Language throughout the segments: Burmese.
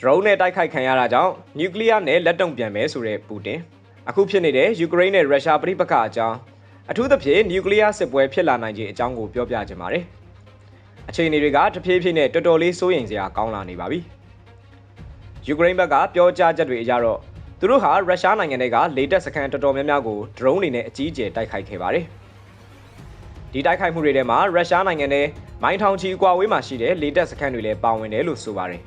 drone နဲ့တိုက်ခိုက်ခံရတာကြောင့်နျူကလ িয়ার နဲ့လက်တုံပြန်မယ်ဆိုတဲ့ပူတင်အခုဖြစ်နေတဲ့ယူကရိန်းနဲ့ရုရှားပြည်ပခါအကြောင်းအထူးသဖြင့်နျူကလ িয়ার စစ်ပွဲဖြစ်လာနိုင်ခြင်းအကြောင်းကိုပြောပြချင်ပါတယ်အခြေအနေတွေကတဖြည်းဖြည်းနဲ့တော်တော်လေးစိုးရိမ်စရာကောင်းလာနေပါပြီယူကရိန်းဘက်ကပြောကြားချက်တွေအရတော့သူတို့ဟာရုရှားနိုင်ငံတွေကလေတပ်စခန်းတော်တော်များများကို drone တွေနဲ့အကြီးအကျယ်တိုက်ခိုက်ခဲ့ပါတယ်ဒီတိုက်ခိုက်မှုတွေထဲမှာရုရှားနိုင်ငံနဲ့မိုင်းထောင်ချီအကွာဝေးမှာရှိတဲ့လေတပ်စခန်းတွေလည်းပါဝင်တယ်လို့ဆိုပါတယ်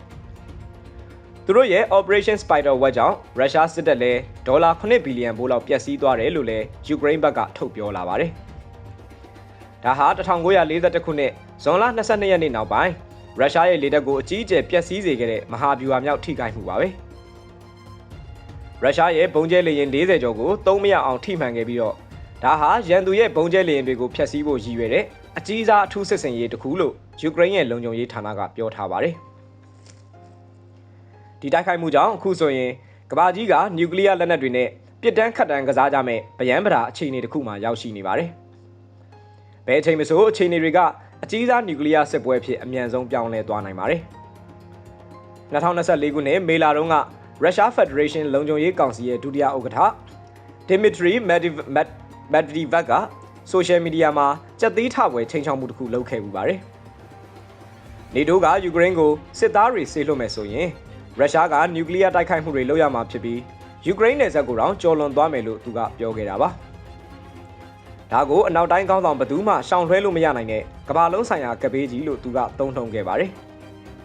သူတို့ရဲ့ Operation Spider Web ကြောင့်ရုရှားစစ်တပ်လည်းဒေါ်လာ9ဘီလီယံဘိုးလောက်ပျက်စီးသွားတယ်လို့လည်းယူကရိန်းဘက်ကထုတ်ပြောလာပါတယ်။ဒါဟာ1942ခုနှစ်ဇွန်လ22ရက်နေ့နောက်ပိုင်းရုရှားရဲ့လေတပ်ကိုအကြီးအကျယ်ပျက်စီးစေခဲ့တဲ့မဟာဗျူဟာမြောက်ထိခိုက်မှုပါပဲ။ရုရှားရဲ့ဘုံကျဲလေယာဉ်40ကျော်ကိုသုံးမရအောင်ထိမှန်ခဲ့ပြီးတော့ဒါဟာရန်သူရဲ့ဘုံကျဲလေယာဉ်တွေကိုဖျက်ဆီးဖို့ရည်ရွယ်တဲ့အကြီးစားအထူးစစ်စင်ရေးတစ်ခုလို့ယူကရိန်းရဲ့လုံခြုံရေးဌာနကပြောထားပါတယ်။ ဒီတိုက်ခိုက်မှုကြောင့်အခုဆိုရင်ကမ္ဘာကြီးကနျူကလ িয়ার လက်နက်တွေနဲ့ပြစ်တန်းခတ်တန်းကစားကြမဲ့ဗျမ်းပရာအခြေအနေတစ်ခုမှရောက်ရှိနေပါတယ်။ဘယ်အချိန်မဆိုအခြေအနေတွေကအကြီးစားနျူကလ িয়ার စစ်ပွဲဖြစ်အမြန်ဆုံးပြောင်းလဲသွားနိုင်ပါတယ်။2024ခုနှစ်မေလတုန်းကရုရှားဖက်ဒရေးရှင်းလုံခြုံရေးကောင်စီရဲ့ဒုတိယဥက္ကဋ္ဌဒီမီထရီမက်ဒီမက်ဒီဗက်ကဆိုရှယ်မီဒီယာမှာကြက်သေးထပွဲချိန်ချောက်မှုတစ်ခုလုပ်ခဲ့ပူပါတယ်။နေတိုးကယူကရိန်းကိုစစ်သားတွေဆေးလွှတ်မယ်ဆိုရင် ရုရှားကနျူကလ িয়ার တိုက်ခိုက်မှုတွေလုပ်ရမှာဖြစ်ပြီးယူကရိန်းနယ်စပ်ကိုတောင်ကျော်လွန်သွားမယ်လို့သူကပြောခဲ့တာပါ။ဒါကိုအနောက်တိုင်းကောင်းဆောင်ဘသူမှရှောင်လွှဲလို့မရနိုင်တဲ့ကမ္ဘာလုံးဆိုင်ရာကပေးကြီးလို့သူကသုံးထုံခဲ့ပါတယ်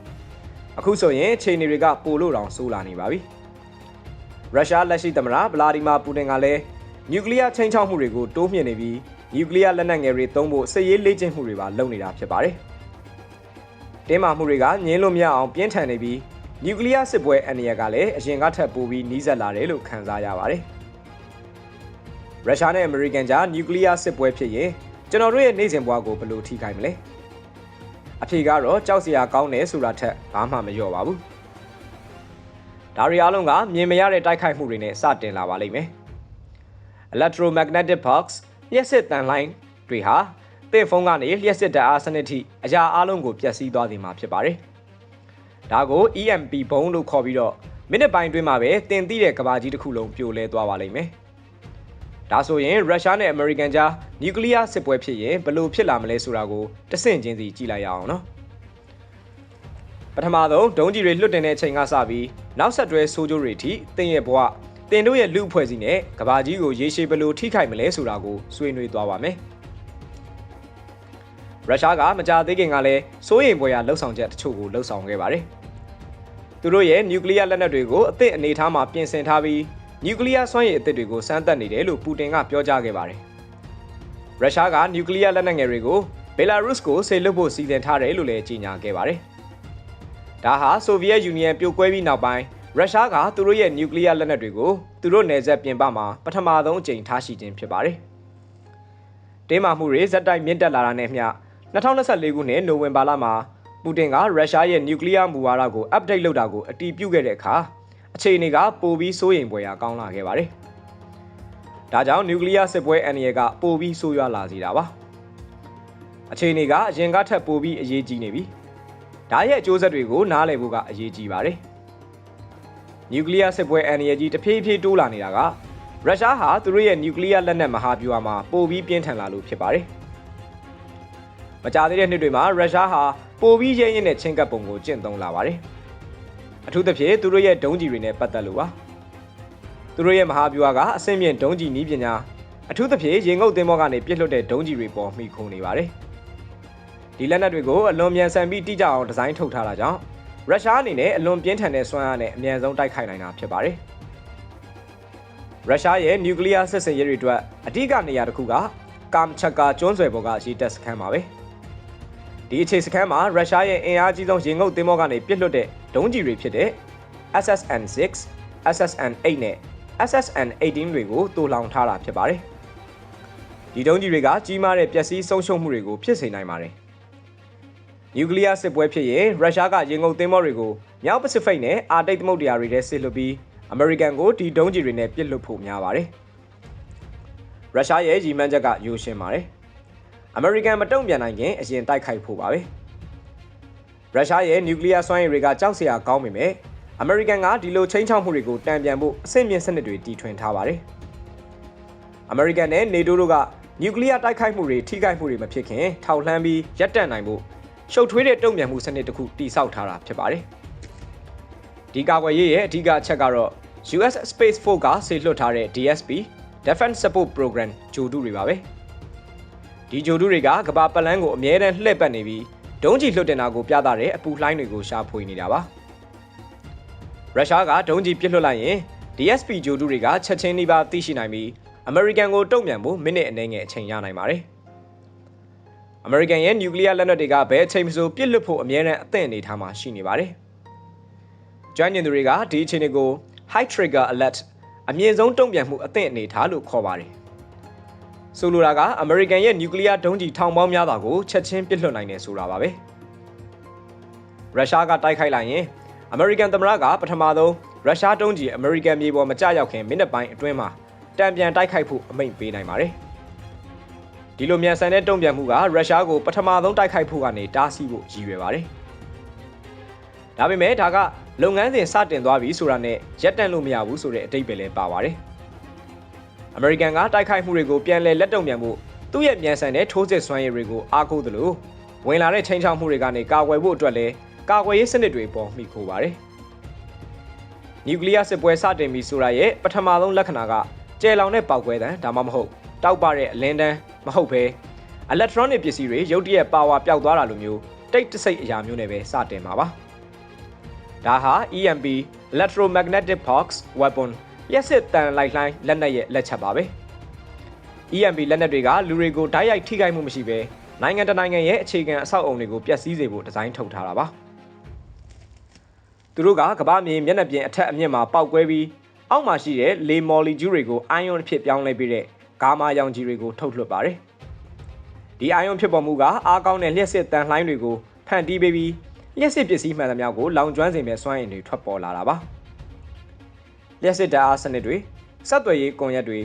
။အခုဆိုရင်အခြေအနေတွေကပိုလို့တောင်ဆိုးလာနေပါပြီ။ရုရှားလက်ရှိသမ္မတဗလာဒီမာပူတင်ကလည်းနျူကလ িয়ারချိန်ချောက်မှုတွေကိုတိုးမြှင့်နေပြီးနျူကလ িয়ার လက်နက်ငယ်တွေသုံးဖို့စစ်ရေးလေ့ကျင့်မှုတွေပါလုပ်နေတာဖြစ်ပါတယ်။တင်းမာမှုတွေကငင်းလို့မရအောင်ပြင်းထန်နေပြီး နျူကလ িয়ার စစ်ပွဲအန္တရာယ်ကလည်းအရင်ကထပ်ပိုပြီးနှီးစပ်လာတယ်လို့ခန်းစားရပါတယ်။ရုရှားနဲ့အမေရိကန်ကြားနျူကလ িয়ার စစ်ပွဲဖြစ်ရင်ကျွန်တော်တို့ရဲ့နေစဉ်ဘဝကိုဘယ်လိုထိခိုက်မလဲ။အဖြေကတော့ကြောက်စရာကောင်းတယ်ဆိုတာထက်ဘာမှမလျော့ပါဘူး။ဒါရီအားလုံးကမြင်မရတဲ့တိုက်ခိုက်မှုတွေနဲ့စတင်လာပါလိမ့်မယ်။ electromagnetic box လျှက်စစ်တန်လိုင်းတွေဟာသင့်ဖုန်းကနေလျှက်စစ်ဓာတ်အားစနစ်ထိအရာအလုံးကိုပျက်စီးသွားစေမှာဖြစ်ပါတယ်။ ဒါကို EMP ဘုံလို့ခေါ်ပြီးတော့မိနစ်ပိုင်းတွင်းမှာပဲတင်သိတဲ့ကဘာကြီးတစ်ခုလုံးပြိုလဲသွားပါလိမ့်မယ်။ဒါဆိုရင်ရုရှားနဲ့အမေရိကန်ကြားနျူကလ িয়ার စစ်ပွဲဖြစ်ရင်ဘယ်လိုဖြစ်လာမလဲဆိုတာကိုတဆင့်ချင်းစီကြည့်လိုက်ရအောင်နော်။ပထမဆုံးဒုံးကြီးတွေလွတ်တင်တဲ့အချိန်ကစပြီးနောက်ဆက်တွဲဆိုးကျိုးတွေထိတင်ရဲ့ဘဝတင်တို့ရဲ့လူအဖွဲ့စီနဲ့ကဘာကြီးကိုရေရှည်ဘယ်လိုထိခိုက်မလဲဆိုတာကိုဆွေးနွေးသွားပါမယ်။ ရုရှားကမကြသေးခင်ကလည်းစိုးရိမ်ပွဲရလှုပ်ဆောင်ချက်တချို့ကိုလှုပ်ဆောင်ခဲ့ပါတယ်။သူတို့ရဲ့နျူကလ িয়ার လက်နက်တွေကိုအသစ်အနေထားမှာပြင်ဆင်ထားပြီးနျူကလ িয়ার စွမ်းရည်အသစ်တွေကိုစမ်းသပ်နေတယ်လို့ပူတင်ကပြောကြားခဲ့ပါတယ်။ရုရှားကနျူကလ িয়ার လက်နက်ငယ်တွေကိုဘယ်လာရုစ်ကိုဆေလွတ်ဖို့စီစဉ်ထားတယ်လို့လည်းကြေညာခဲ့ပါတယ်။ဒါဟာဆိုဗီယက်ယူနီယံပြိုကွဲပြီးနောက်ပိုင်းရုရှားကသူတို့ရဲ့နျူကလ িয়ার လက်နက်တွေကိုသူတို့နယ်စပ်ပြင်ပမှာပထမဆုံးအကြိမ်ထားရှိခြင်းဖြစ်ပါတယ်။တင်းမာမှုတွေဇက်တိုက်မြင့်တက်လာတာနဲ့မျှ 2024ခုနှစ်နိုဝင်ဘာလမှာပူတင်ကရုရှားရဲ့နျူကလ িয়ার မူဝါဒကို update လုပ်တာကိုအတည်ပြုခဲ့တဲ့အခါအခြေအနေကပိုပြီးစိုးရိမ်ပွေရာကောင်းလာခဲ့ပါတယ်။ဒါကြောင့်နျူကလ িয়ার စစ်ပွဲအန္တရာယ်ကပိုပြီးဆိုးရွားလာစေတာပါ။အခြေအနေကအရင်ကထက်ပိုပြီးအရေးကြီးနေပြီ။ဒါရဲ့အကျိုးဆက်တွေကိုနားလည်ဖို့ကအရေးကြီးပါတယ်။နျူကလ িয়ার စစ်ပွဲအန္တရာယ်ကြီးတဖြည်းဖြည်းတိုးလာနေတာကရုရှားဟာသူတို့ရဲ့နျူကလ িয়ার လက်နက်မဟာဗျူဟာမှာပိုပြီးပြင်းထန်လာလို့ဖြစ်ပါတယ်။ မကြသေးတဲ့နှစ်တွေမှာရုရှားဟာပိုပြီးရဲရင်တဲ့ချင်းကပ်ပုံကိုကျင့်သုံးလာပါတယ်။အထူးသဖြင့်သူတို့ရဲ့ဒုံးကျည်တွေနဲ့ပတ်သက်လို့ပါ။သူတို့ရဲ့မဟာဗျူဟာကအဆင့်မြင့်ဒုံးကျည်နည်းပညာအထူးသဖြင့်ရေငုပ်သင်္ဘောကနေပြစ်လွတ်တဲ့ဒုံးကျည်တွေပေါ်မှီခိုနေပါတယ်။ဒီလက်နက်တွေကိုအလွန်မြန်ဆန်ပြီးတိကျအောင်ဒီဇိုင်းထုတ်ထားတာကြောင့်ရုရှားအနေနဲ့အလွန်ပြင်းထန်တဲ့စွမ်းအားနဲ့အမြန်ဆုံးတိုက်ခိုက်နိုင်တာဖြစ်ပါတယ်။ရုရှားရဲ့နျူကလ িয়ার စစ်စင်ရေးတွေအတွက်အဓိကနေရာတစ်ခုကကမ်ချက်ကာကျွန်းဆွယ်ပေါ်ကရေတပ်စခန်းပါပဲ။ ဒီအခြေစခန်းမှာရုရှားရဲ့အင်အားကြီးဆုံးရေငုပ်သင်္ဘောကနေပစ်လွတ်တဲ့ဒုံးကျည်တွေဖြစ်တဲ့ SSN-6, SSN-8 နဲ့ SSN-18 တွေကိုတူလောင်ထားတာဖြစ်ပါတယ်။ဒီဒုံးကျည်တွေကကြီးမားတဲ့ပျက်စီးဆုံးရှုံးမှုတွေကိုဖြစ်စေနိုင်ပါတယ်။နျူကလ িয়ার စစ်ပွဲဖြစ်ရင်ရုရှားကရေငုပ်သင်္ဘောတွေကိုမြောက်ပစိဖိတ်နဲ့အာတိတ်သမုဒ္ဒရာတွေထဲဆစ်လွှတ်ပြီးအမေရိကန်ကိုဒီဒုံးကျည်တွေနဲ့ပစ်လွှတ်ဖို့များပါတယ်။ရုရှားရဲ့ရည်မှန်းချက်ကယိုရှင်းပါတယ်။ အမေရိကန်မတုံ့ပြန်နိုင်ခင်အရင်တိုက်ခိုက်ဖို့ပါပဲရုရှားရဲ့နျူကလ িয়ার စွမ်းရည်တွေကကြောက်စရာကောင်းပေမဲ့ အမေရိကန်ကဒီလိုချင်းချောက်မှုတွေကိုတံပြန်ဖို့အဆင့်မြင့်စနစ်တွေတီထွင်ထားပါတယ်။အမေရိကန်နဲ့နေတိုးတို့ကနျူကလ িয়ারတိုက်ခိုက်မှုတွေထိခိုက်မှုတွေမဖြစ်ခင်ထောက်လှမ်းပြီးရပ်တန့်နိုင်ဖို့ရှုပ်ထွေးတဲ့တုံ့ပြန်မှုစနစ်တစ်ခုတိစောက်ထားတာဖြစ်ပါတယ်။ဒီကာကွယ်ရေးရဲ့အဓိကအချက်ကတော့ US Space Force ကဆေလွှတ်ထားတဲ့ DSP Defense Support Program ဂျိုတုတွေပါပဲ။ ဒီဂျိုတုတွေကကမ္ဘာပတ်လန်းကိုအမြဲတမ်းလှည့်ပတ်နေပြီးဒုံးကျည်လွှတ်တင်တာကိုပြသတဲ့အပူလှိုင်းတွေကိုရှာဖွေနေတာပါ။ရုရှားကဒုံးကျည်ပစ်လွှတ်လိုက်ရင် DSP ဂျိုတုတွေကချက်ချင်းနှီးပါသိရှိနိုင်ပြီးအမေရိကန်ကိုတုံ့ပြန်ဖို့မိနစ်အနည်းငယ်အချိန်ရနိုင်ပါတယ်။အမေရိကန်ရဲ့နျူကလ িয়ার လက်နက်တွေကဘယ်အချိန်မှဆိုပစ်လွတ်ဖို့အမြဲတမ်းအသင့်အနေထားမှာရှိနေပါတယ်။ကျွမ်းကျင်သူတွေကဒီအချိန်တွေကို high trigger alert အမြင့်ဆုံးတုံ့ပြန်မှုအသင့်အနေထားလို့ခေါ်ပါတယ်။ ဆိုလိုတာကအမေရိကန်ရဲ့နျူကလ িয়ার ဒုံးကျည်ထောင်ပေါင်းများစွာကိုချက်ချင်းပစ်လွှတ်နိုင်တယ်ဆိုတာပါပဲ။ရုရှားကတိုက်ခိုက်လိုက်ရင်အမေရိကန်သမ္မတကပထမဆုံးရုရှားတုံးကြီးအမေရိကန်မြေပေါ်မကျရောက်ခင်မိနစ်ပိုင်းအတွင်းမှာတံပြန်တိုက်ခိုက်ဖို့အမိန့်ပေးနိုင်ပါတယ်။ဒီလိုမြန်ဆန်တဲ့တုံ့ပြန်မှုကရုရှားကိုပထမဆုံးတိုက်ခိုက်ဖို့ကနေတားဆီးဖို့ရည်ရွယ်ပါတယ်။ဒါပေမဲ့ဒါကလုပ်ငန်းစဉ်စတင်သွားပြီဆိုတာနဲ့ရပ်တန့်လို့မရဘူးဆိုတဲ့အတိတ်ပဲလည်းပါပါတယ်။ အမေရိကန်ကတိုက်ခိုက်မှုတွေကိုပြန်လည်လက်တုံ့ပြန်ဖို့သူ့ရဲ့မြန်ဆန်တဲ့ထိုးစစ်စွမ်းရည်တွေကိုအားကိုးသလိုဝင်လာတဲ့ချိန်ချောက်မှုတွေကနေကာကွယ်ဖို့အတွက်လည်းကာကွယ်ရေးစနစ်တွေပေါ်မိခိုပါတယ်။နျူကလ িয়ার စစ်ပွဲစတင်ပြီဆိုတာရဲ့ပထမဆုံးလက္ခဏာကကျယ်လောင်တဲ့ပေါက်ကွဲတံဒါမှမဟုတ်တောက်ပတဲ့အလင်းတန်းမဟုတ်ဘဲ electronic ပစ္စည်းတွေရုတ်တရက်ပါဝါပျောက်သွားတာလိုမျိုးတိတ်တဆိတ်အရာမျိုးနဲ့ပဲစတင်မှာပါဒါဟာ EMP electromagnetic box weapon ရက်စစ်တန်လိုက်လှိုင်းလက်နက်ရဲ့လက်ချက်ပါပဲ EMP လက်နက်တွေကလူတွေကိုဓာတ်ရိုက်ထိခိုက်မှုမရှိဘဲနိုင်ငံတနိုင်ငံရဲ့အခြေခံအဆောက်အုံတွေကိုပျက်စီးစေဖို့ဒီဇိုင်းထုတ်ထားတာပါသူတို့ကကမ္ဘာမြေမျက်နှာပြင်အထက်အမြင့်မှာပောက်ကွဲပြီးအောက်မှာရှိတဲ့လေမော်လီဂျူးတွေကိုအိုင်ယွန်ဖြစ်ပြောင်းလဲပေးတဲ့ဂါမာရောင်ခြည်တွေကိုထုတ်လွှတ်ပါတယ်။ဒီအိုင်ယွန်ဖြစ်ပေါ်မှုကအားကောင်းတဲ့လျှက်စစ်တန်လှိုင်းတွေကိုဖန်တီးပေးပြီးလျှက်စစ်ပစ္စည်းမှန်သမျှကိုလောင်ကျွမ်းစေမဲ့စွမ်းအင်တွေထွက်ပေါ်လာတာပါ။ လျှက်စစ်ဓာတ်အားစနစ်တွေစက်သွယ်ရေးကွန်ရက်တွေ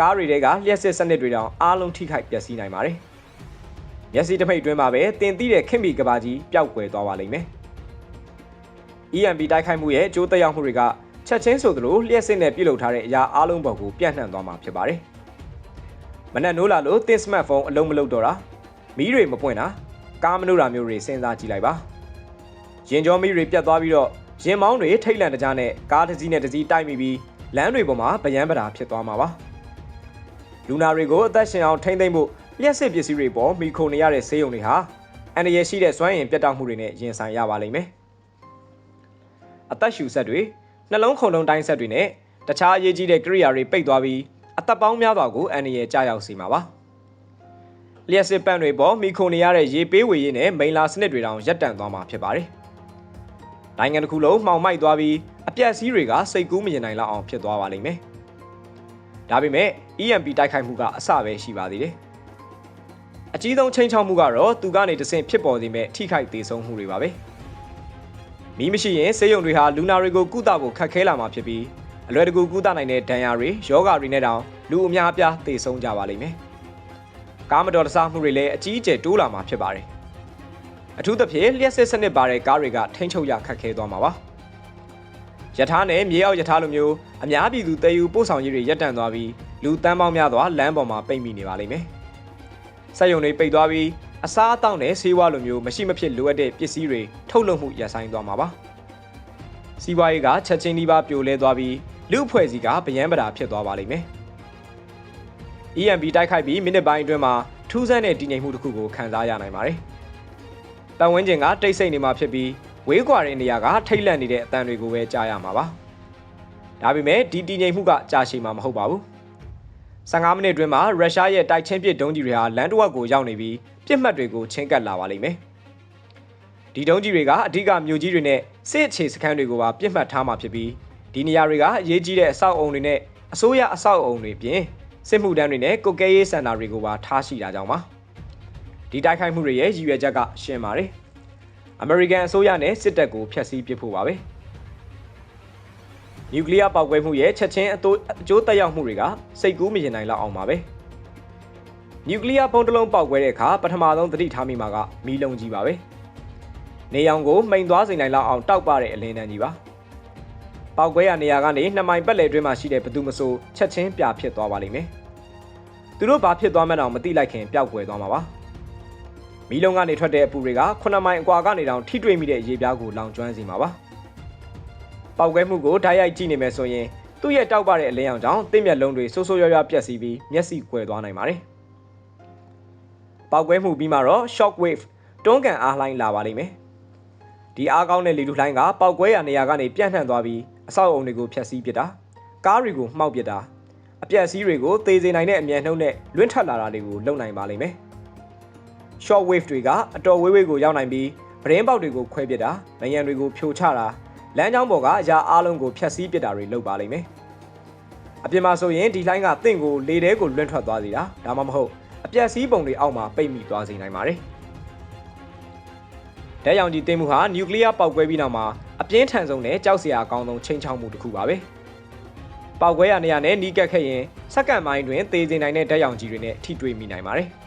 ကားတွေတဲကလျှက်စစ်စနစ်တွေတောင်အားလုံးထိခိုက်ပျက်စီးနိုင်ပါတယ်။မျက်စိတစ်မိတ်အတွင်းမှာပဲတင်သိတဲ့ခင်မီကဘာကြီးပျောက်ကွယ်သွားပါလိမ့်မယ်။ EMP တိုက်ခိုက်မှုရဲ့အကျိုးသက်ရောက်မှုတွေကချက်ချင်းဆိုသလိုလျှက်စစ်နဲ့ပြုတ်လုထားတဲ့အရာအလုံးပေါ်ကိုပြန့်နှံ့သွားမှာဖြစ်ပါတယ်။မနက်နိုးလာလို့သင်စမတ်ဖုန်းအလုံးမလုံးတော့တာမီးတွေမပွင့်တာကားမလို့တာမျိုးတွေစဉ်းစားကြည့်လိုက်ပါ။ရင်ကြောမီးတွေပြတ်သွားပြီးတော့ ရင်မောင်းတွေထိတ်လန့်တကြားနဲ့ကားတစ်စီးနဲ့တစ်စီးတိုက်မိပြီးလမ်းတွေပေါ်မှာဗယံပဒါဖြစ်သွားမှာပါ။လူနာတွေကိုအသက်ရှင်အောင်ထိမ့်သိမ့်ဖို့လျှက်စစ်ပစ္စည်းတွေပေါ်မိခုန်နေရတဲ့ဆေးရုံတွေဟာအန္တရာယ်ရှိတဲ့စွမ်းအင်ပြတ်တောက်မှုတွေနဲ့ရင်ဆိုင်ရပါလိမ့်မယ်။အသက်ရှူဆက်တွေနှလုံးခုန်လုံးတိုင်းဆက်တွေနဲ့တခြားအရေးကြီးတဲ့ကိရိယာတွေပိတ်သွားပြီးအသက်ပေါင်းများစွာကိုအန္တရာယ်ကျရောက်စေမှာပါ။လျှက်စစ်ပန့်တွေပေါ်မိခုန်နေရတဲ့ရေပေးဝေရေးနဲ့မိန်လာစနစ်တွေတောင်ရပ်တန့်သွားမှာဖြစ်ပါတယ်။ နိုင်ငံတစ်ခုလုံးမှောင်မိုက်သွားပြီးအပြက်စီးတွေကစိတ်ကူးမရင်နိုင်လောက်အောင်ဖြစ်သွားပါလိမ့်မယ်။ဒါပေမဲ့ EMP တိုက်ခိုက်မှုကအစပဲရှိပါသေးတယ်။အကြီးဆုံးချိန်ချောက်မှုကတော့သူကနေတဆင့်ဖြစ်ပေါ်နေမဲ့ထိခိုက်သေးဆုံးမှုတွေပါပဲ။မီးမရှိရင်ဆေးရုံတွေဟာလူနာတွေကိုကုသဖို့ခက်ခဲလာမှာဖြစ်ပြီးအလွယ်တကူကုသနိုင်တဲ့ဒဏ်ရာတွေယောဂတွေနဲ့တောင်လူအများအပြားသေဆုံးကြပါလိမ့်မယ်။ကားမတော်တဆမှုတွေလည်းအကြီးအကျယ်တိုးလာမှာဖြစ်ပါတယ်။ အထူးသဖြင့်လျှက်စစ်စနစ်ပါတဲ့ကားတွေကထိန်းချုပ်ရခက်ခဲသွားမှာပါ။ယထာနဲ့မြေအောက်ယထာလိုမျိုးအများပြည်သူတည်ယူပို့ဆောင်ရေးတွေရပ်တန့်သွားပြီးလူတန်းပေါင်းများစွာလမ်းပေါ်မှာပိတ်မိနေပါလိမ့်မယ်။စက်ရုံတွေပိတ်သွားပြီးအစားအသောက်နဲ့ဆေးဝါးလိုမျိုးမရှိမဖြစ်လိုအပ်တဲ့ပစ္စည်းတွေထုတ်လုပ်မှုရပ်ဆိုင်းသွားမှာပါ။စီးပွားရေးကချက်ချင်းဒီပါပြိုလဲသွားပြီးလူအဖွဲ့စည်းကဗယံပဒါဖြစ်သွားပါလိမ့်မယ်။ EMP တိုက်ခိုက်ပြီးမိနစ်ပိုင်းအတွင်းမှာထူးဆန်းတဲ့တည်ငြိမ်မှုတစ်ခုကိုခံစားရနိုင်ပါတယ်။ တန်ဝင်းကျင်ကတိတ်ဆိတ်နေမှာဖြစ်ပြီးဝေးကွာတဲ့နေရာကထိတ်လန့်နေတဲ့အတန်တွေကိုပဲကြားရမှာပါ။ဒါပေမဲ့ဒီတည်ငြိမ်မှုကကြာရှည်မှာမဟုတ်ပါဘူး။15မိနစ်အတွင်းမှာရုရှားရဲ့တိုက်ချင်းပစ်ဒုံးကြီးတွေဟာလန်တဝက်ကိုရောက်နေပြီးပြစ်မှတ်တွေကိုချင်းကပ်လာပါလိမ့်မယ်။ဒီတုံးကြီးတွေကအဓိကမြို့ကြီးတွေနဲ့စစ်အခြေစခန်းတွေကိုပါပြစ်မှတ်ထားမှာဖြစ်ပြီးဒီနေရာတွေကအရေးကြီးတဲ့အဆောက်အုံတွေနဲ့အစိုးရအဆောက်အုံတွေပြင်စစ်မှုတန်းတွေနဲ့ကုတ်ကဲရေးစင်တာတွေကိုပါထားရှိတာကြောင့်ပါ။ ဒီတိုက်ခိုက်မှုတွေရဲ့ရည်ရွယ်ချက်ကရှင်းပါတယ်။အမေရိကန်အစိုးရနဲ့စစ်တပ်ကိုဖျက်ဆီးပစ်ဖို့ပါပဲ။နျူကလ িয়ার ပေါက်ကွဲမှုရဲ့ချက်ချင်းအကျိုးသက်ရောက်မှုတွေကစိတ်ကူးမရင်နိုင်လောက်အောင်ပါပဲ။နျူကလ িয়ার ဘုံတစ်လုံးပေါက်ကွဲတဲ့အခါပထမဆုံးသတိထားမိမှာကမီးလုံးကြီးပါပဲ။နေရောင်ကိုမှိန်သွားစေနိုင်လောက်အောင်တောက်ပတဲ့အလင်းတန်းကြီးပါ ပောက်ကွဲရနေရာကနေနှစ်မိုင်ပတ်လည်အတွင်းမှာရှိတဲ့ဘသူမဆိုချက်ချင်းပြဖြစ်သွားပါလိမ့်မယ်။သူတို့ဘာဖြစ်သွားမှန်းတော့မသိလိုက်ခင်ပျောက်ကွယ်သွားမှာပါ။ မီးလုံးကနေထွက်တဲ့အပူတွေက9မိုင်အကွာကနေတောင်ထိတွေ့မိတဲ့ရေပြားကိုလောင်ကျွမ်းစေမှာပါ။ပောက်ကွဲမှုကိုဓာတ်ရိုက်ကြည့်နေမယ်ဆိုရင်သူ့ရဲ့တောက်ပတဲ့အလင်းရောင်ကြောင့်တင့်မျက်လုံးတွေဆိုးဆိုးရွားရွားပြက်စီးပြီးမျက်စိကွယ်သွားနိုင်ပါတယ်။ပောက်ကွဲမှုပြီးမှတော့ shock wave တွန်းကန်အားလှိုင်းလာပါလိမ့်မယ်။ဒီအားကောင်းတဲ့လေထုလှိုင်းကပောက်ကွဲရနေရာကနေပြန့်နှံ့သွားပြီးအဆောက်အုံတွေကိုဖျက်ဆီးပစ်တာကားတွေကိုမှောက်ပစ်တာအပြက်စီးတွေကိုသေစေနိုင်တဲ့အမြန်နှုံးနဲ့လွင့်ထွက်လာတာတွေကိုလုပ်နိုင်ပါလိမ့်မယ်။ short wave တွေကအတော်ဝေးဝေးကိုရောက်နိုင်ပြီးပရင်းပေါက်တွေကိုခွဲပစ်တာ၊ရံတွေကိုဖြိုချတာလမ်းကြောင်းပေါ်ကအရာအလုံးကိုဖျက်ဆီးပစ်တာတွေလုပ်ပါလိမ့်မယ်။အပြင်မှာဆိုရင်ဒီလိုင်းကတင့်ကိုလေထဲကိုလွင့်ထွက်သွားစေတာဒါမှမဟုတ်အပြက်စီးပုံတွေအောက်မှာပိတ်မိသွားစေနိုင်ပါတယ်။ဓာတ်ရောင်ကြီးတင်မှုဟာနျူကလ িয়ার ပောက်ကွဲပြီးနောက်မှာအပြင်းထန်ဆုံးနဲ့ကြောက်စရာအကောင်းဆုံးချိန်ချောက်မှုတစ်ခုပါပဲ။ပောက်ကွဲရနေရနဲ့နီးကပ်ခဲ့ရင်စက္ကန့်ပိုင်းတွင်သေစေနိုင်တဲ့ဓာတ်ရောင်ကြီးတွေနဲ့ထိတွေ့မိနိုင်ပါတယ်။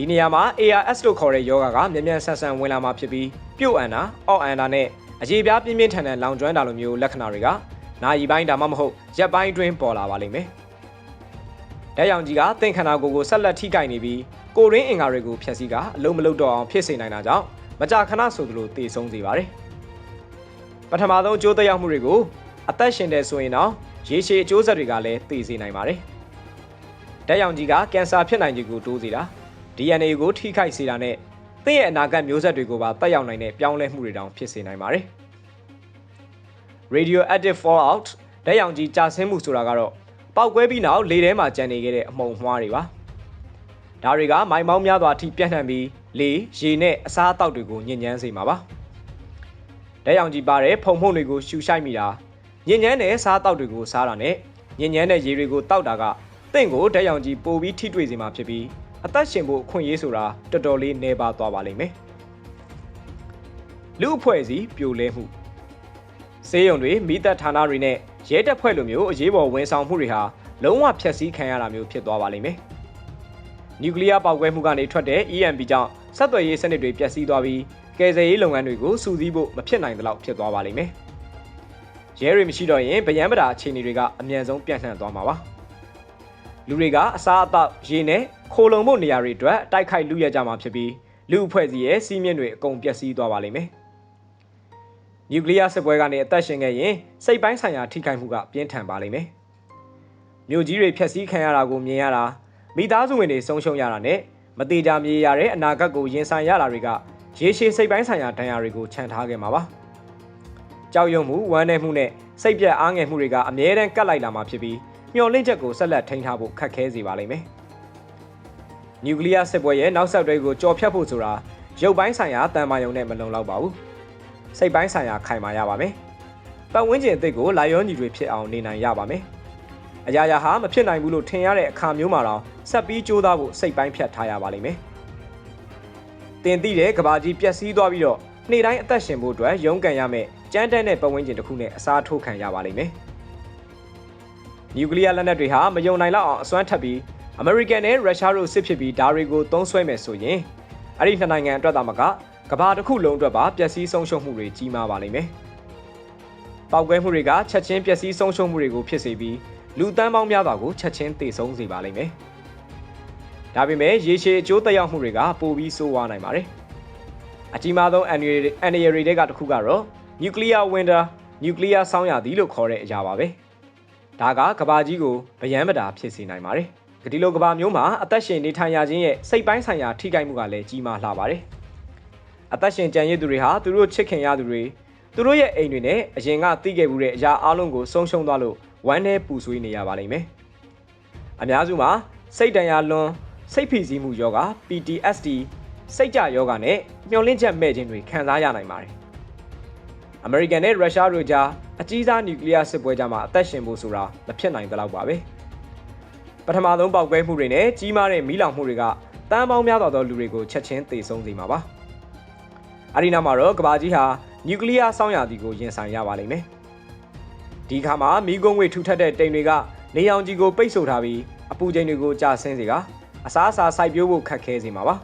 ဒီနေရာမှာ ARS လို့ခေါ်တဲ့ယောဂါကမြန်မြန်ဆန်ဆန်ဝင်လာမှာဖြစ်ပြီးပြုတ်အန်တာအော့အန်တာနဲ့အကြေပြားပြင်းပြင်းထန်ထန်လောင်ကျွမ်းတာလိုမျိုးလက္ခဏာတွေကနာယီပိုင်းဒါမှမဟုတ်ရက်ပိုင်းတွင်ပေါ်လာပါလိမ့်မယ်။ဓာတ်ရောင်ကြီးကသင်္ခန္ဓာကိုယ်ကိုဆက်လက်ထိကိုက်နေပြီးကိုရင်းအင်္ဂါတွေကိုဖျက်ဆီးကအလုံးမလုံးတော့အောင်ဖြစ်စေနိုင်တာကြောင့်မကြာခဏဆိုသလိုတည်ဆုံးစေပါတယ်။ပထမဆုံးအကျိုးသက်ရောက်မှုတွေကိုအသက်ရှင်တဲ့ဆိုရင်တော့ရေရှည်အကျိုးဆက်တွေကလည်းသိစေနိုင်ပါတယ်။ဓာတ်ရောင်ကြီးကကင်ဆာဖြစ်နိုင်ခြေကိုတိုးစေတာ DNA ကိုထိခိုက်စေတာနဲ့သင်ရဲ့အနာဂတ်မျိုးဆက်တွေကိုပါတက်ရောက်နိုင်တဲ့ပြောင်းလဲမှုတွေတောင်ဖြစ်စေနိုင်ပါတယ်။ radioactive fallout ဓာတ်ရောင်ကြီးကြာဆင်းမှုဆိုတာကတော့ပောက်ကွဲပြီးနောက်လေထဲမှာကျန်နေခဲ့တဲ့အမှုန်အမွှားတွေပါ။ဒါတွေကမိုင်မောင်းများစွာအထိပြန့်နှံ့ပြီးလေရေနဲ့အစားအသောက်တွေကိုညစ်ညမ်းစေမှာပါ။ဓာတ်ရောင်ကြီးပါတဲ့ဖုံဖုံတွေကိုရှူရှိုက်မိတာညစ်ညမ်းတဲ့စားအသောက်တွေကိုစားတာနဲ့ညစ်ညမ်းတဲ့ရေတွေကိုတောက်တာကတင့်ကိုဓာတ်ရောင်ကြီးပိုပြီးထိတွေ့စေမှာဖြစ်ပြီး အသက်ရှင်ဖို့အခွင့်အရေးဆိုတာတော်တော်လေးနှဲပါသွားပါလိမ့်မယ်။လူအဖွဲ့အစည်းပြိုလဲမှုစေယုံတွေမိသက်ဌာနတွေနဲ့ရဲတပ်ဖွဲ့လိုမျိုးအရေးပေါ်ဝန်ဆောင်မှုတွေဟာလုံးဝဖျက်ဆီးခံရတာမျိုးဖြစ်သွားပါလိမ့်မယ်။နျူကလ িয়ার ပေါက်ကွဲမှုကနေထွက်တဲ့ EMP ကြောင့်ဆက်သွယ်ရေးစနစ်တွေပျက်စီးသွားပြီးကယ်ဆယ်ရေးလုပ်ငန်းတွေကိုစူးစီးဖို့မဖြစ်နိုင်သလောက်ဖြစ်သွားပါလိမ့်မယ်။ရဲတွေမရှိတော့ရင်ဗယံပဒါအခြေအနေတွေကအမြန်ဆုံးပြန့်နှံ့သွားမှာပါ။လူတွေကအစားအသောက်ရေနဲ့ ခိုလုံမှုနေရာတွေအတွက်တိုက်ခိုက်လူရကြမှာဖြစ်ပြီးလူအဖွဲ့အစည်းရဲ့စီးမြင့်တွေအကုန်ပျက်စီးသွားပါလိမ့်မယ်။နျူကလ িয়ার စစ်ပွဲကနေအသက်ရှင်ခဲ့ရင်စိတ်ပိုင်းဆိုင်ရာထိခိုက်မှုကပြင်းထန်ပါလိမ့်မယ်။မြို့ကြီးတွေဖျက်ဆီးခံရတာကိုမြင်ရတာမိသားစုဝင်တွေဆုံးရှုံးရတာနဲ့မသေးကြမြေရတဲ့အနာဂတ်ကိုရင်ဆိုင်ရတာတွေကရေရှည်စိတ်ပိုင်းဆိုင်ရာဒဏ်ရာတွေကိုခြံထားခဲ့မှာပါ။ကြောက်ရွံ့မှုဝမ်းနည်းမှုနဲ့စိတ်ပြတ်အားငယ်မှုတွေကအမြဲတမ်းကပ်လိုက်လာမှာဖြစ်ပြီးမျော်လင့်ချက်ကိုဆက်လက်ထိန်းထားဖို့ခက်ခဲစေပါလိမ့်မယ်။ နျူကလ িয়ার စစ်ပွဲရဲ့နောက်ဆက်တွဲကိုကြော်ဖြတ်ဖို့ဆိုတာရုပ်ပိုင်းဆိုင်ရာတန်မာယုံနဲ့မလုံလောက်ပါဘူး။စိတ်ပိုင်းဆိုင်ရာခိုင်မာရပါမယ်။ပတ်ဝန်းကျင်အသစ်ကိုလာရောညီတွေဖြစ်အောင်နေနိုင်ရပါမယ်။အရာရာဟာမဖြစ်နိုင်ဘူးလို့ထင်ရတဲ့အခါမျိုးမှာတော့ဆက်ပြီးကြိုးစားဖို့စိတ်ပိုင်းဖြတ်ထားရပါလိမ့်မယ်။တင်သိတဲ့ကဘာကြီးပျက်စီးသွားပြီးတော့နေ့တိုင်းအသက်ရှင်ဖို့အတွက်ရုန်းကန်ရမယ်ကြမ်းတမ်းတဲ့ပတ်ဝန်းကျင်တစ်ခုနဲ့အစားထိုးခံရပါလိမ့်မယ်။နျူကလ িয়ার လက်နက်တွေဟာမယုံနိုင်လောက်အောင်အစွမ်းထပ်ပြီး အမေရိကန်နဲ့ရုရှားတို့စစ်ဖြစ်ပြီးဒါတွေကိုသုံးစွဲမယ်ဆိုရင်အဲ့ဒီနှစ်နိုင်ငံအတွက်သာမကကဘာတစ်ခုလုံးအတွက်ပါပျက်စီးဆုံးရှုံးမှုတွေကြီးမားပါလိမ့်မယ်။ပောက်ကွဲမှုတွေကချက်ချင်းပျက်စီးဆုံးရှုံးမှုတွေကိုဖြစ်စေပြီးလူတန်းပေါင်းများစွာကိုချက်ချင်းသေဆုံးစေပါလိမ့်မယ်။ဒါပေမဲ့ရေရှည်အကျိုးသက်ရောက်မှုတွေကပိုပြီးဆိုးဝါးနိုင်ပါတယ်။အကြီးမားဆုံးအန်ရီအန်ရီရီတွေကတစ်ခုကတော့ nuclear winter nuclear ဆောင်းရာသီလို့ခေါ်တဲ့အရာပါပဲ။ဒါကကဘာကြီးကိုဗယံပတာဖြစ်စေနိုင်ပါတယ်။ ဒီလိုကဘာမျိုးမှာအသက်ရှင်နေထိုင်ရခြင်းရဲ့စိတ်ပိုင်းဆိုင်ရာထိခိုက်မှုကလည်းကြီးမားလှပါတယ်။အသက်ရှင်ကြံရည်သူတွေဟာသူတို့ချစ်ခင်ရသူတွေသူတို့ရဲ့အိမ်တွေနဲ့အရင်ကသိခဲ့မှုတဲ့အရာအလုံးကိုဆုံးရှုံးသွားလို့ဝမ်းနဲ့ပူဆွေးနေရပါလိမ့်မယ်။အများစုမှာစိတ်တန်ရာလွန်စိတ်ဖိစီးမှုယောဂ PTSD စိတ်ကြယောဂနဲ့မျောလင့်ချက်မဲ့ခြင်းတွေခံစားရနိုင်ပါတယ်။အမေရိကန်နဲ့ရုရှားတို့ကြားအကြီးစားနျူကလ িয়ার စစ်ပွဲကြားမှာအသက်ရှင်ဖို့ဆိုတာမဖြစ်နိုင်သလောက်ပါပဲ။ ပထမဆုံးပောက်ကွဲမှုတွေနဲ့ကြီးမားတဲ့မီးလောင်မှုတွေကတန်းပေါင်းများစွာသောလူတွေကိုချက်ချင်းသေဆုံးစေမှာပါ။အဲဒီနောက်မှာတော့ကဘာကြီးဟာနျူကလ িয়ার ဆောင်းရာသီကိုရင်ဆိုင်ရပါလိမ့်မယ်။ဒီခါမှာမီးကုန်းငွေထူထပ်တဲ့တိမ်တွေကနေအောင်ကြီးကိုပိတ်ဆို့ထားပြီးအပူချိန်တွေကိုကြာဆင်းစေကအစားအစာစိုက်ပျိုးဖို့ခက်ခဲစေမှာပါ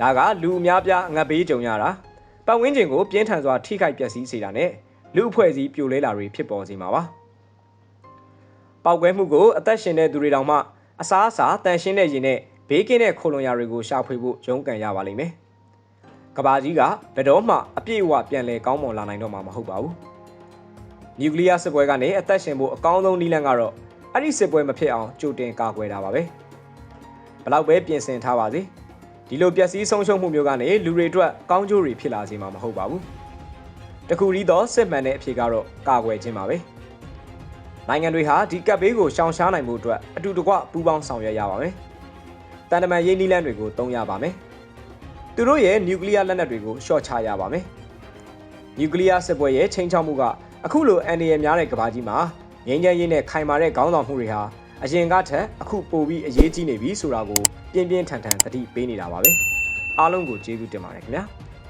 ဒါကလူအများပြားငတ်ဘေးကြုံရတာပတ်ဝန်းကျင်ကိုပြင်းထန်စွာထိခိုက်ပျက်စီးစေတာနဲ့လူအဖွဲ့အစည်းပြိုလဲလာတွေဖြစ်ပေါ်စေမှာပါ ပောက်ကွဲမှုကိုအသက်ရှင်တဲ့သူတွေတောင်မှအစားအစာတန်ရှင်းတဲ့ရင်နဲ့ဘေးကင်းတဲ့ခိုလုံရာတွေကိုရှာဖွေဖို့ရုန်းကန်ရပါလိမ့်မယ်ကဘာကြီးကဘယ်တော့မှအပြည့်အဝပြန်လဲကောင်းမွန်လာနိုင်တော့မှာမဟုတ်ပါဘူးနျူကလ িয়ার စစ်ပွဲကနေအသက်ရှင်ဖို့အကောင်းဆုံးနည်းလမ်းကတော့အဲ့ဒီစစ်ပွဲမဖြစ်အောင်ကြိုတင်ကာကွယ်တာပါပဲဘလောက်ပဲပြင်ဆင်ထားပါစေဒီလိုပျက်စီးဆုံးရှုံးမှုမျိုးကနေလူတွေအတွက်ကောင်းကျိုးတွေဖြစ်လာစေမှာမဟုတ်ပါဘူးတခုရီသောစစ်မှန်တဲ့အဖြေကတော့ကာကွယ်ခြင်းပါပဲ နိုင်ငံတွေဟာဒီကပ်ဘေးကိုရှောင်ရှားနိုင်မှုအတွက်အတူတကွပူးပေါင်းဆောင်ရွက်ရပါမယ်တန်တမန်ရေးနည်းလမ်းတွေကိုသုံးရပါမယ်သူတို့ရဲ့နျူကလ িয়ার လက်နက်တွေကိုရှော့ချရပါမယ်နျူကလ িয়ার စစ်ပွဲရဲ့ချိန်ချောက်မှုကအခုလိုအန်ဒီရများတဲ့ကမ္ဘာကြီးမှာငြိမ်းချမ်းရေးနဲ့ခိုင်မာတဲ့ခေါင်းဆောင်မှုတွေဟာအရင်ကထက်အခုပိုပြီးအရေးကြီးနေပြီဆိုတာကိုပြင်းပြင်းထန်ထန်သတိပေးနေတာပါပဲအားလုံးကိုကျေးဇူးတင်ပါတယ်ခင်ဗျာ